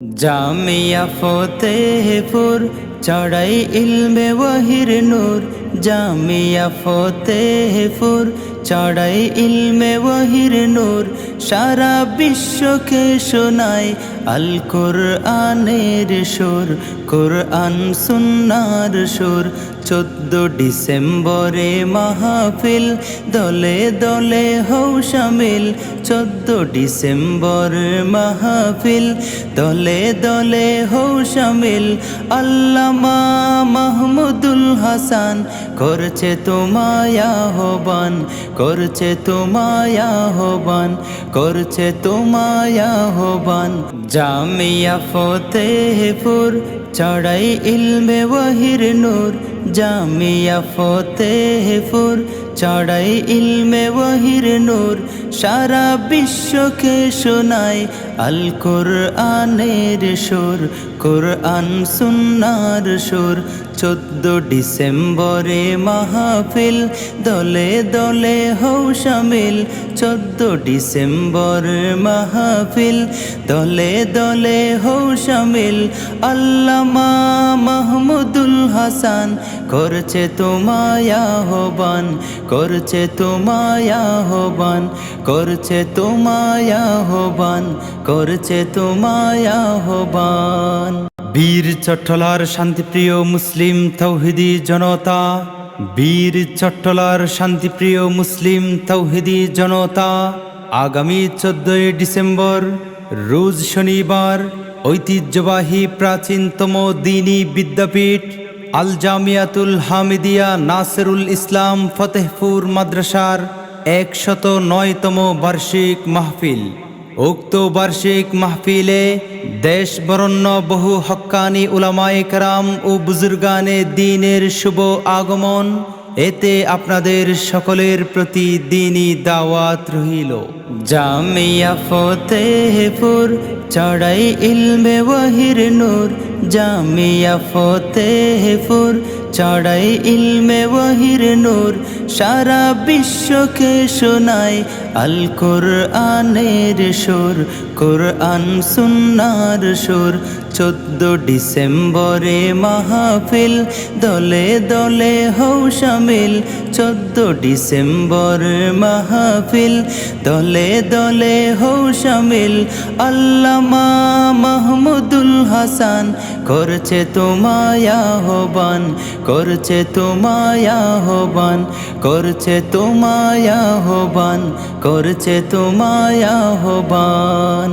জামিয়া ফতেহপুর, চড়াই ইলমে ওয়াহির নূর। জামিয়া ফতেহপুর, চড়াই ইলমে ওয়াহির নূর। সারা বিশ্বকে শোনায় আল কোরআনের সুর, কোরআন সুন্নার সুর। চোদ্দ ডিসেম্বরে মাহফিল, দলে দলে হৌ শামিল চোদ্দ ডিসেম্বর মাহফিল, দলে দলে হৌ শামিল আল্লামা হাসান, করছে তোমায় আহ্বান, করছে তোমায় আহ্বান, করছে তোমায় আহ্বান। জামিয়া ফতেহপুর, চড়াই ইলমে ওয়াহির নূর জামিয়া ফতেহপুর, চড়াই ইলমে ওয়াহির নূর, সারা বিশ্বকে শোনায় আল কোরআনের সুর, কোরআন সুন্নার সুর। চোদ্দ ডিসেম্বরে মাহফিল, দলে দলে হৌ শামিল চোদ্দ ডিসেম্বর মাহফিল, দলে দলে হৌ শামিল আল্লামা হাসান, করছে তোমায় আহ্বান, করছে তোমায় আহ্বান, করছে তোমায় আহ্বান, করছে তোমায় আহ্বান। বীর চট্টলার শান্তিপ্রিয় মুসলিম তৌহিদি জনতা, বীর চট্টলার শান্তিপ্রিয় মুসলিম তৌহিদি জনতা, আগামী চোদ্দই ডিসেম্বর, রোজ শনিবার, ঐতিহ্যবাহী প্রাচীনতম দিনী বিদ্যাপীঠ আল জামিয়াতুল হামিদিয়া নাসেরুল ইসলাম ফতেহপুর মাদ্রাসার একশত নয়তম বার্ষিক মাহফিল। উক্ত বার্ষিক মাহফিলে দেশ বরণ্য বহু হক্কানি উলামায়ে কারাম ও বুজুর্গানে দিনের শুভ আগমন এতে আপনাদের সকলের প্রতি দিনই দাওয়াত রহিল। জামিয়া ফতেহপুর, চড়াই ইলমে ওয়াহির নূর। জামিয়া ফতেহপুর চড়াই ইলমে ওয়াহির নূর, সারা বিশ্বকে শোনায় আল কোরআনের সুর, কোরআন সুন্নার সুর। চোদ্দ ডিসেম্বরে মাহফিল, দলে দলে হৌ শামিল চোদ্দ ডিসেম্বর মাহফিল, দলে দলে হৌ শামিল আল্লামা মাহমুদুল হাসান, করছে তোমায় আহ্বান। করছে তোমায় আহ্বান করছে তোমায় আহ্বান করছে তোমায় আহ্বান।